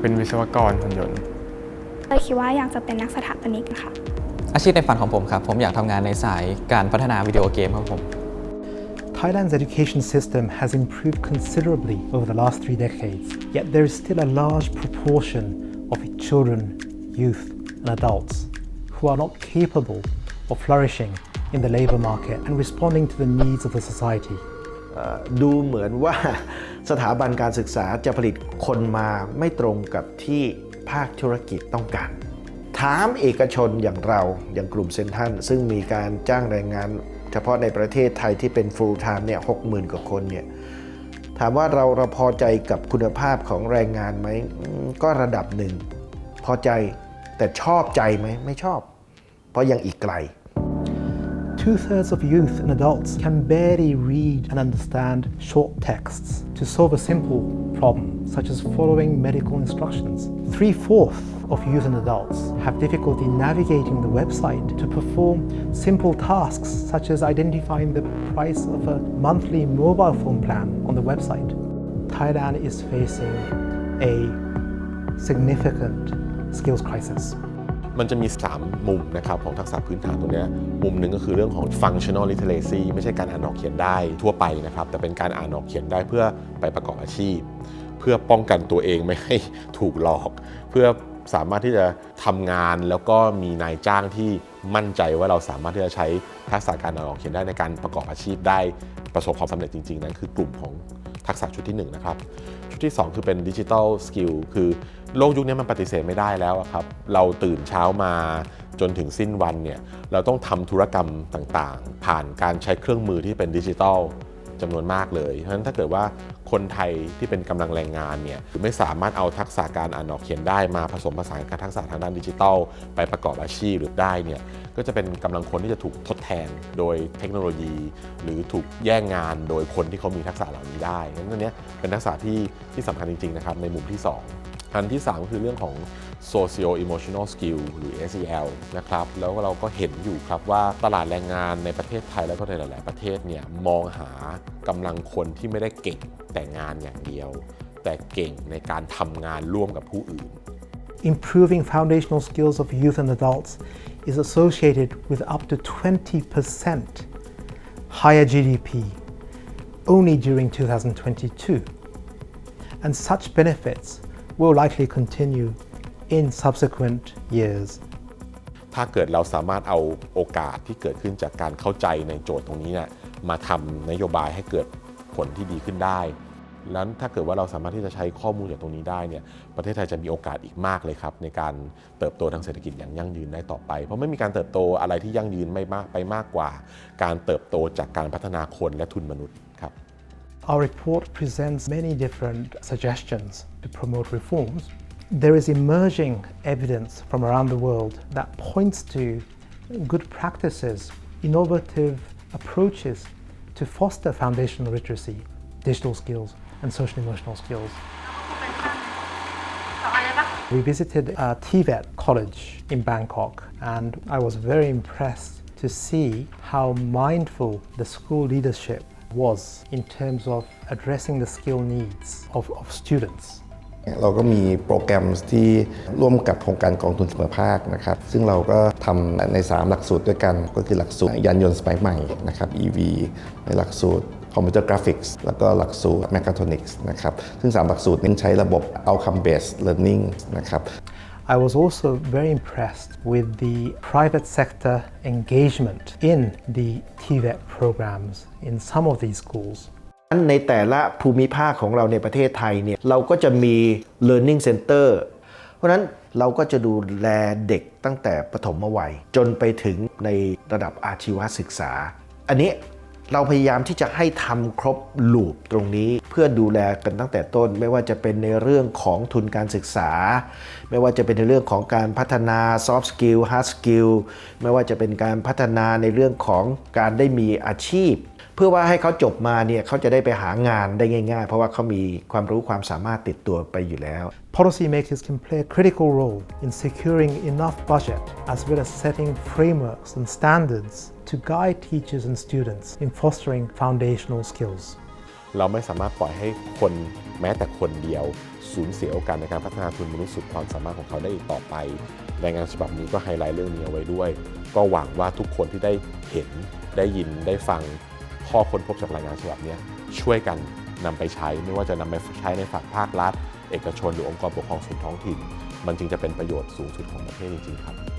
เป็นวิศวกรหุ่นยนต์เลยคิดว่าอยากจะเป็นนักสถาปนิกค่ะ อาชีพในฝันของผมครับ ผมอยากทำงานในสายการพัฒนาวิดีโอเกมครับผม Thailand's education system has improved considerably over the last three decades, yet there is still a large proportion of children, youth, and adults who are not capable of flourishing in the labor market and responding to the needs of the society. ดูเหมือนว่าสถาบันการศึกษาจะผลิตคนมาไม่ตรงกับที่ภาคธุรกิจต้องการ ถามเอกชนอย่างเราอย่างกลุ่มเซนทันซึ่งมีการจ้างแรงงาน เฉพาะในประเทศไทยที่เป็น full time เนี่ยหกหมื่นกว่าคนเนี่ยถามว่าเราเราพอใจกับคุณภาพของแรงงานไหมก็ระดับหนึ่ง พอใจแต่ชอบใจไหมไม่ชอบ เพราะยังอีกไกล Two thirds of youth and adults can barely read and understand short texts to solve a simple problem, such as following medical instructions. Three fourths of youth and adults have difficulty navigating the website to perform simple tasks, such as identifying the price of a monthly mobile phone plan on the website. Thailand is facing a significant skills crisis. มันจะมี 3 มุมนะครับของทักษะพื้นฐานตรงนี้มุมหนึ่งก็คือเรื่องของ functional literacy ไม่ใช่การอ่านออกเขียนได้ทั่วไปนะครับ แต่เป็นการอ่านออกเขียนได้เพื่อไปประกอบอาชีพ เพื่อป้องกันตัวเองไม่ให้ถูกหลอก เพื่อสามารถที่จะทำงานแล้วก็มีนายจ้างที่มั่นใจว่าเราสามารถที่จะใช้ทักษะการอ่านออกเขียนได้ในการประกอบอาชีพได้ประสบความสำเร็จจริงๆ นั่นคือกลุ่มของ ทักษะชุดที่หนึ่งนะครับชุดที่ 2 คือเป็นดิจิทัลสกิลคือโลกยุคนี้มันปฏิเสธไม่ได้แล้วครับเราตื่นเช้ามาจนถึงสิ้นวันเนี่ยเราต้องทำธุรกรรมต่างๆ ผ่านการใช้เครื่องมือที่เป็นดิจิทัล จำนวนมากเลยเพราะฉะนั้นถ้าเกิดว่าคนไทยที่เป็นกำลังแรงงานเนี่ยไม่สามารถเอาทักษะการอ่านออกเขียนได้มาผสมผสานกับทักษะทางด้านดิจิทัล ไปประกอบอาชีพหรือได้เนี่ยก็จะเป็นกำลังคนที่จะถูกทดแทนโดยเทคโนโลยี หรือถูกแย่งงานโดยคนที่เขามีทักษะเหล่านี้ได้งั้นอันเนี้ยเป็นทักษะที่ที่สำคัญจริงๆนะครับในมุมที่ 2 อันที่3ก็คือเรื่องของ socio emotional skill หรือ SEL นะครับ แล้วเราก็เห็นอยู่ครับว่าตลาดแรงงานในประเทศไทยแล้วก็ในหลาย ๆ ประเทศเนี่ยมองหากำลังคนที่ไม่ได้เก่งแต่งานอย่างเดียว แต่เก่งในการทำงานร่วมกับผู้อื่น Improving foundational skills of youth and adults is associated with up to 20% higher GDP only during 2022. And such benefits will likely continue in subsequent years. ถ้าเกิดเราสามารถเอาโอกาสที่เกิดขึ้นจากการเข้าใจในโจทย์ตรงนี้เนี่ยมาทำนโยบายให้เกิดผลที่ดีขึ้นได้ แล้วถ้าเกิดว่าเราสามารถที่จะใช้ข้อมูลจากตรงนี้ได้เนี่ย ประเทศไทยจะมีโอกาสอีกมากเลยครับ ในการเติบโตทางเศรษฐกิจอย่างยั่งยืนได้ต่อไป เพราะไม่มีการเติบโตอะไรที่ยั่งยืนไม่มากไปมากกว่า การเติบโตจากการพัฒนาคนและทุนมนุษย์ครับ Our report presents many different suggestions to promote reforms. There is emerging evidence from around the world that points to good practices, innovative approaches to foster foundational literacy, digital skills, and social emotional skills. We visited uh, a TVET college in Bangkok, and I was very impressed to see how mindful the school leadership was in terms of addressing the skill needs of, of students. เราก็มีโปรแกรมที่ร่วมกับโครงการกองทุนเสมอภาคนะครับ ซึ่งเราก็ทำใน 3 หลักสูตรด้วยกัน ก็คือหลักสูตรยานยนต์สมัยใหม่นะครับ EV ในหลักสูตรคอมพิวเตอร์กราฟิกส์แล้วก็หลักสูตร Mechatronics นะครับ ซึ่ง 3 หลักสูตรนี้ใช้ระบบ Outcome Based Learning นะครับ I was also very impressed with the private sector engagement in the TVET programs in some of these schools. ในแต่ละภูมิภาคของเราในประเทศไทยเนี่ยเราก็จะมี learning center เพราะนั้นเราก็จะดูแลเด็กตั้งแต่ปฐมวัย จนไปถึงในระดับอาชีวศึกษา อันนี้ เราพยายามที่จะให้ทำครบลูปตรงนี้เพื่อดูแลกันตั้งแต่ต้น ไม่ว่าจะเป็นในเรื่องของทุนการศึกษา ไม่ว่าจะเป็นในเรื่องของการพัฒนา soft skill hard skill ไม่ว่าจะเป็นการพัฒนาในเรื่องของการได้มีอาชีพ เพื่อว่าให้เขาจบมาเนี่ยเขาจะได้ไปหางานได้ง่าย ๆ เพราะว่าเขามีความรู้ความสามารถติดตัวไปอยู่แล้ว Policymakers can play a critical role in securing enough budget as well as setting frameworks and standards to guide teachers and students in fostering foundational skills. เราไม่สามารถปล่อยให้คนแม้แต่คนเดียวสูญเสียโอกาสในการพัฒนาทุนมนุษย์สุดความสามารถของเขาได้อีกต่อไปรายงานฉบับนี้ก็ไฮไลท์เรื่องนี้เอาไว้ด้วย ก็หวังว่าทุกคนที่ได้เห็นได้ยินได้ฟัง ข้อค้นพบจากรายงานฉบับนี้ช่วยกันนำไปใช้ ไม่ว่าจะนำไปใช้ในฝั่งภาครัฐ เอกชนหรือองค์กรปกครองส่วนท้องถิ่น มันจึงจะเป็นประโยชน์สูงสุดของประเทศจริงๆครับ